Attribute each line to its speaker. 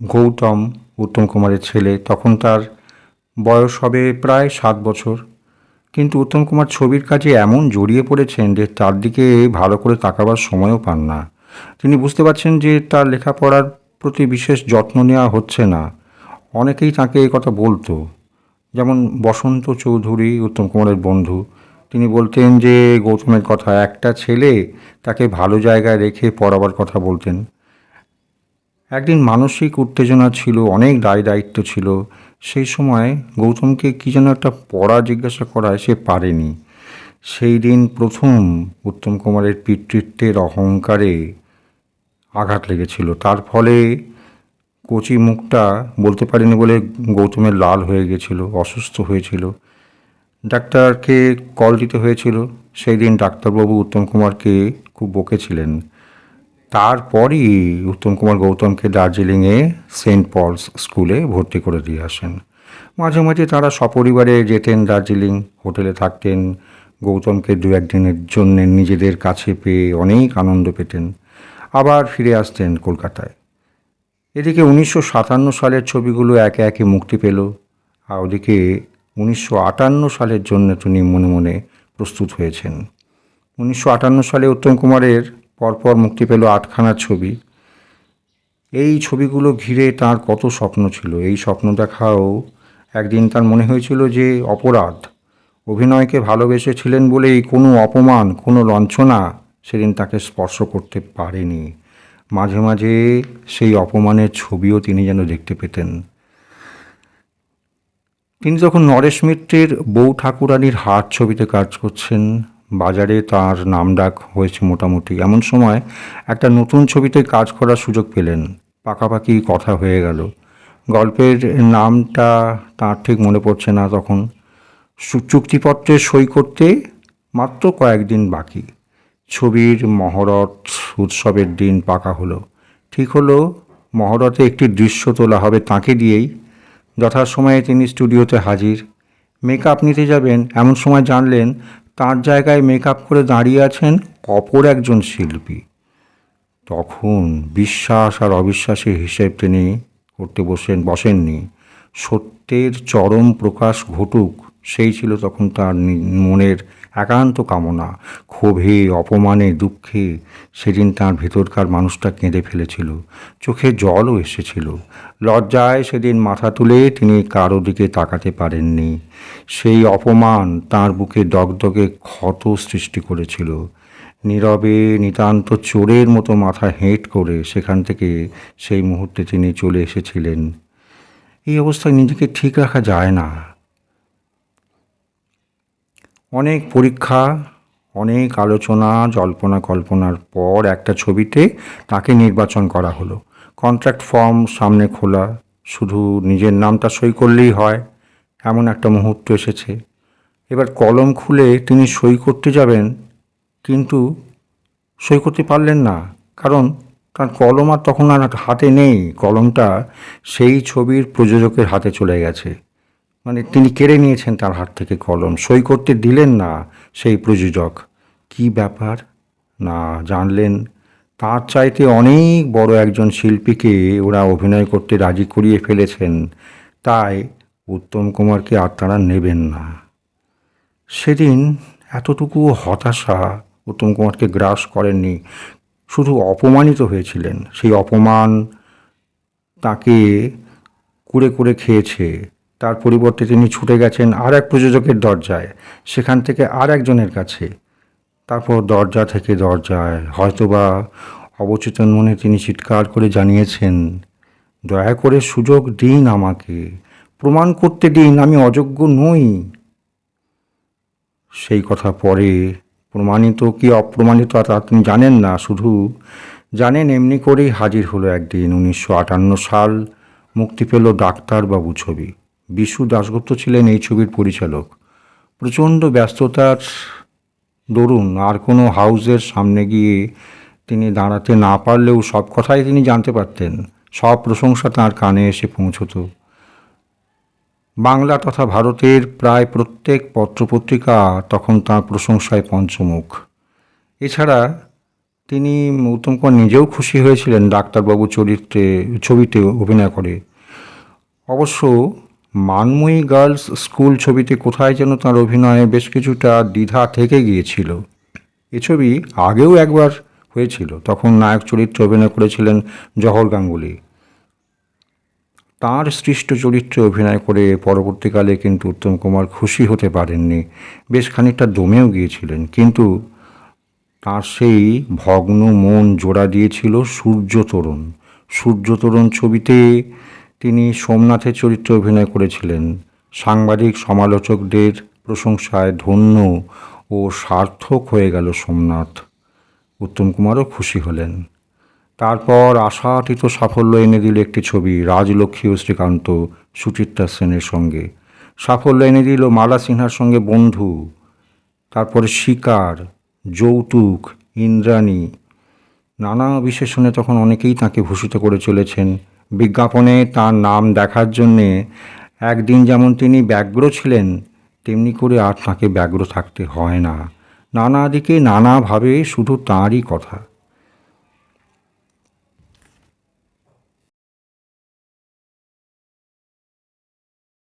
Speaker 1: গৌতম উত্তম কুমারের ছেলে। তখন তার বয়স হবে প্রায় সাত বছর। কিন্তু উত্তম কুমার ছবির কাজে এমন জড়িয়ে পড়েছেন যে তার দিকে ভালো করে তাকাবার সময়ও পান না। তিনি বুঝতে পারছেন যে তার লেখাপড়ার প্রতি বিশেষ যত্ন নেওয়া হচ্ছে না। অনেকেই তাকে এই কথা বলতো। যেমন বসন্ত চৌধুরী, উত্তম কুমারের বন্ধু। তিনি বলতেন যে, গৌতমের কথা, একটা ছেলে তাকে ভালো জায়গায় রেখে পড়াবার কথা বলতেন। একদিন মানসিক উত্তেজনা ছিল, অনেক দায় দায়িত্ব ছিল। সেই সময় গৌতমকে কী যেন একটা পড়া জিজ্ঞাসা করায় সে পারেনি। সেই দিন প্রথম উত্তম কুমারের পিতৃত্বের অহংকারে আঘাত লেগেছিল। তার ফলে কচি মুখটা বলতে পারেনি বলে গৌতমের লাল হয়ে গেছিল, অসুস্থ হয়েছিল। ডাক্তারকে কল দিতে হয়েছিল। সেই দিন ডাক্তারবাবু উত্তম কুমারকে খুব বকেছিলেন। তারপরই উত্তম কুমার গৌতমকে দার্জিলিংয়ে সেন্ট পলস স্কুলে ভর্তি করে দিয়ে আসেন। মাঝে মাঝে তারা সপরিবারে যেতেন দার্জিলিং, হোটেলে থাকতেন। গৌতমকে দু একদিনের জন্য নিজেদের কাছে পেয়ে অনেক আনন্দ পেতেন। আবার ফিরে আসতেন কলকাতায়। এদিকে উনিশশো সাতান্ন সালের ছবিগুলো একে একে মুক্তি পেল। আর ওদিকে উনিশশো আটান্ন সালের জন্য তিনি মনে মনে প্রস্তুত হয়েছেন। উনিশশো আটান্ন সালে উত্তম কুমারের পরপর মুক্তি পেল আটখানা ছবি। এই ছবিগুলো ঘিরে তার কত স্বপ্ন ছিল। এই স্বপ্ন দেখাও একদিন তার মনে হয়েছিল যে অপরাধ। অভিনয়কে ভালোবেসেছিলেন বলেই কোনো অপমান, কোনো লঞ্ছনা সেদিন তাকে স্পর্শ করতে পারেনি। মাঝে মাঝে সেই অপমানের ছবিও তিনি যেন দেখতে পেতেন। তিনি যখন নরেশ মিত্রের বউ ঠাকুরানির হাট ছবিতে কাজ করছেন বাজারে তার নামডাক হয়েছে মোটামুটি। এমন সময় একটা নতুন ছবিতে কাজ করার সুযোগ পেলেন। পাকাপাকি কথা হয়ে গেল। গল্পের নামটা তার ঠিক মনে পড়ছে না তখন। চুক্তিপত্রে সই করতে মাত্র কয়েকদিন বাকি। ছবির মহরত উৎসবের দিন পাকা হলো। ঠিক হলো, মহরতে একটি দৃশ্য তোলা হবে তাকে দিয়েই। যথাসময়ে তিনি স্টুডিওতে হাজির। মেকআপ নিতে যাবেন। এমন সময় জানলেন তার জায়গায় মেকআপ করে দাঁড়িয়ে আছেন অপর একজন শিল্পী। তখন বিশ্বাস আর অবিশ্বাসের হিসেব তিনি করতে বসেন, বসেননি। সত্যের চরম প্রকাশ ঘটুক সেই ছিল তখন তার মনের একান্ত কামনা, ক্ষোভে, অপমানে, দুঃখে। সেদিন তার ভেতরকার মানুষটা কেঁদে ফেলেছিল। চোখে জলও এসেছিল। লজ্জায় সেদিন মাথা তুলে তিনি কারও দিকে তাকাতে পারেননি। সেই অপমান তার বুকে দগদগে ক্ষত সৃষ্টি করেছিল। নীরবে, নিতান্ত চোরের মতো মাথা হেঁট করে সেখান থেকে সেই মুহূর্তে তিনি চলে এসেছিলেন। এই অবস্থায় নিজেকে ঠিক রাখা যায় না। অনেক পরীক্ষা, অনেক আলোচনা, জল্পনা কল্পনার পর একটা ছবিতে তাকে নির্বাচন করা হলো। কন্ট্রাক্ট ফর্ম সামনে খোলা, শুধু নিজের নামটা সই করলেই হয়, এমন একটা মুহূর্ত এসেছে। এবার কলম খুলে তিনি সই করতে যাবেন, কিন্তু সই করতে পারলেন না, কারণ তার কলম আর তখন আর হাতে নেই, কলমটা সেই ছবির প্রযোজকের হাতে চলে গেছে। মানে তিনি কেড়ে নিয়েছেন তার হাত থেকে কলম। সই করতে দিলেন না সেই প্রযোজক। কি ব্যাপার? না, জানলেন। তার চাইতে অনেক বড় একজন শিল্পীকে ওরা অভিনয় করতে রাজি করিয়ে ফেলেছেন। তাই উত্তম কুমারকে আর তারা নেবেন না। সেদিন এতটুকু হতাশা উত্তম কুমারকে গ্রাস করেননি। শুধু অপমানিত হয়েছিলেন। সেই অপমান তাকে কুড়ে কুড়ে খেয়েছে। তার পরিবর্তে তিনি ছুটে গেছেন আর এক প্রযোজকের দরজায়। সেখান থেকে আর একজনের কাছে। তারপর দরজা থেকে দরজায়। হয়তোবা অবচেতন মনে তিনি চিৎকার করে জানিয়েছেন, দয়া করে সুযোগ দিন আমাকে। প্রমাণ করতে দিন, আমি অযোগ্য নই। সেই কথা পরে প্রমাণিত কি অপ্রমাণিত তা তিনি জানেন না। শুধু জানেন এমনি করেই হাজির হলো একদিন। উনিশশো আটান্ন সাল মুক্তি পেল ডাক্তারবাবু ছবি। বিশু দাশগুপ্ত ছিলেন এই ছবির পরিচালক। প্রচণ্ড ব্যস্ততার দরুন আর কোনো হাউসের সামনে গিয়ে তিনি দাঁড়াতে না পারলেও সব কথাই তিনি জানতে পারতেন। সব প্রশংসা তাঁর কানে এসে পৌঁছতো। বাংলা তথা ভারতের প্রায় প্রত্যেক পত্রপত্রিকা তখন তাঁর প্রশংসায় পঞ্চমুখ। এছাড়া তিনি উত্তম কুমার নিজেও খুশি হয়েছিলেন ডাক্তারবাবু চরিত্রে, ছবিতে অভিনয় করে। অবশ্য মানময়ী গার্লস স্কুল ছবিতে কোথায় যেন তার অভিনয়ে বেশ কিছুটা দ্বিধা থেকে গিয়েছিল। এ ছবি আগেও একবার হয়েছিল, তখন নায়ক চরিত্রে অভিনয় করেছিলেন জহর গাঙ্গুলি। তার সৃষ্ট চরিত্রে অভিনয় করে পরবর্তীকালে কিন্তু উত্তম কুমার খুশি হতে পারেননি। বেশ খানিকটা দমেও গিয়েছিলেন, কিন্তু তার সেই ভগ্ন মন জোড়া দিয়েছিল সূর্যতরণ সূর্যতরণ ছবিতে তিনি সোমনাথের চরিত্রে অভিনয় করেছিলেন। সাংবাদিক, সমালোচকদের প্রশংসায় ধন্য ও সার্থক হয়ে গেল সোমনাথ। উত্তম কুমারও খুশি হলেন। তারপর আশাতীত সাফল্য এনে দিল একটি ছবি, রাজলক্ষ্মী ও শ্রীকান্ত সুচিত্রা সেনের সঙ্গে। সাফল্য এনে দিল মালা সিনহার সঙ্গে বন্ধু। তারপরে শিকার, যৌতুক, ইন্দ্রাণী। নানা বিশেষণে তখন অনেকেই তাকে ভূষিত করে চলেছেন। বিজ্ঞাপনে তার নাম দেখার জন্যে একদিন যেমন তিনি ব্যগ্র ছিলেন, তেমনি করে আর তাকে ব্যগ্র থাকতে হয় না। নানা দিকে নানাভাবে শুধু তাঁরই কথা।